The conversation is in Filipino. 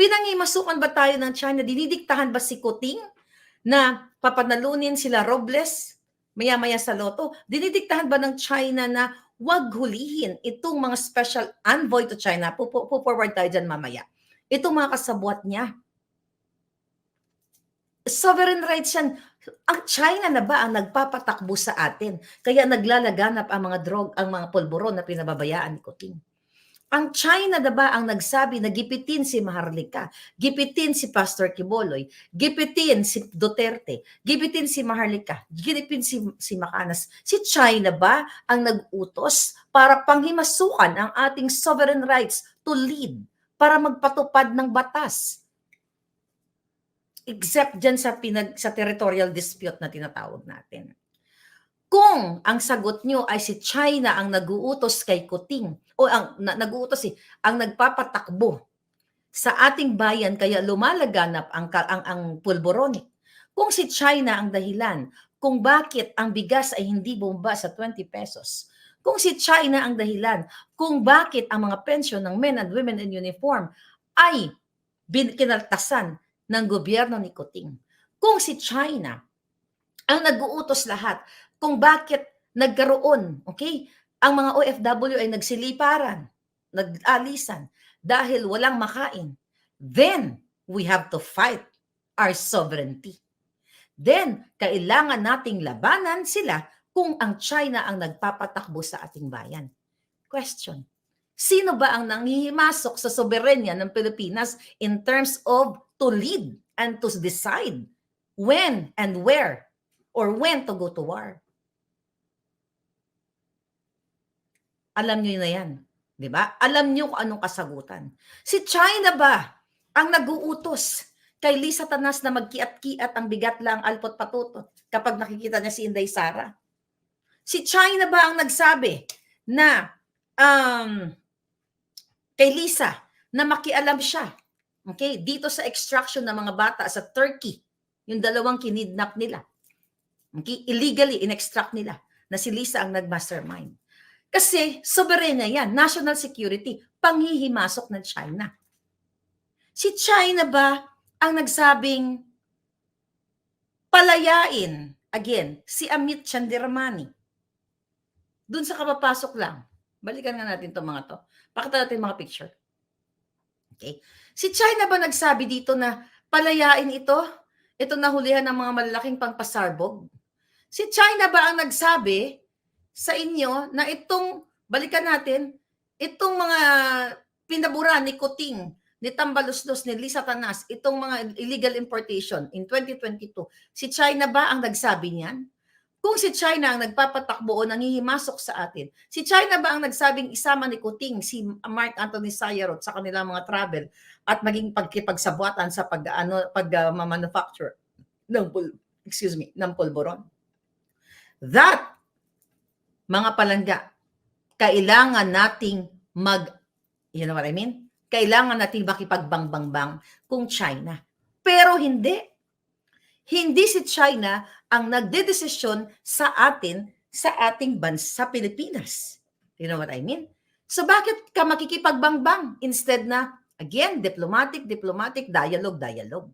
Pinangimasukan ba tayo ng China? Dinidiktahan ba si Kuting na papanalunin sila Robles maya-maya sa loto? Dinidiktahan ba ng China na wag hulihin itong mga special envoy to China? Pupo-forward tayo dyan mamaya. Itong mga kasabwat niya. Sovereign rights yan. Ang China na ba ang nagpapatakbo sa atin? Kaya naglalaganap ang mga drug, ang mga pulburon na pinababayaan ni Kuting. Ang China na ba ang nagsabi na gipitin si Maharlika, gipitin si Pastor Kiboloy, gipitin si Duterte, gipitin si Maharlika, gipitin si, si Macanas. Si China ba ang nag-utos para panghimasukan ang ating sovereign rights to lead, para magpatupad ng batas? Except dyan sa, pinag, sa territorial dispute na tinatawag natin. Kung ang sagot nyo ay si China ang nag-uutos kay Kuting, o ang na, nag-uutos eh, ang nagpapatakbo sa ating bayan kaya lumalaganap ang, ang, ang pulboroni. Kung si China ang dahilan kung bakit ang bigas ay hindi bumaba sa 20 pesos, kung si China ang dahilan kung bakit ang mga pensyon ng men and women in uniform ay kinaltasan ng gobyerno ni Kuting, kung si China ang nag-uutos lahat kung bakit nagkaroon, okay? Ang mga OFW ay nagsiliparan, nag-alisan dahil walang makain. Then, we have to fight our sovereignty. Then, kailangan nating labanan sila kung ang China ang nagpapatakbo sa ating bayan. Question. Sino ba ang nangihimasok sa soberenya ng Pilipinas in terms of to lead and to decide when and where or when to go to war? Alam niyo na yan. Di ba? Alam niyo kung anong kasagutan. Si China ba ang nag-uutos kay Lisa Tanas na magkiat-kiat ang bigat lang alpot patutot kapag nakikita niya si Inday Sara? Si China ba ang nagsabi na um, kay Lisa na makialam siya okay, dito sa extraction ng mga bata sa Turkey, yung dalawang kinidnap nila. Illegally in-extract nila na si Lisa ang nag-mastermind. Kasi soberenya yan, national security, panghihimasok ng China. Si China ba ang nagsabing palayain, again, si Amit Chandiramani? Doon sa kapapasok lang. Balikan nga natin itong mga to. Pakita natin mga picture. Okay. Si China ba nagsabi dito na palayain ito? Ito nahulihan ng mga malalaking pangpasarbog? Si China ba ang nagsabi sa inyo na itong, balikan natin, itong mga pinabura ni Kuting, ni Tambaluslos, ni Lisa Tanas, itong mga illegal importation in 2022, si China ba ang nagsabi niyan? Kung si China ang nagpapatakbo o nangihimasok sa atin, si China ba ang nagsabing isama ni Kuting, si Mark Anthony Sayarot sa kanilang mga travel at maging pagkipagsabuatan sa pag ano uh, manufacture ng pul- excuse me, ng pulboron. That mga palangga, kailangan nating mag, you know what I mean? Kailangan nating makipagbangbang kung China. Pero hindi. Hindi si China ang nagdedesisyon sa atin sa ating bansa sa Pilipinas. You know what I mean? So bakit ka makikipagbangbang instead na, again, diplomatic, diplomatic, dialogue, dialogue?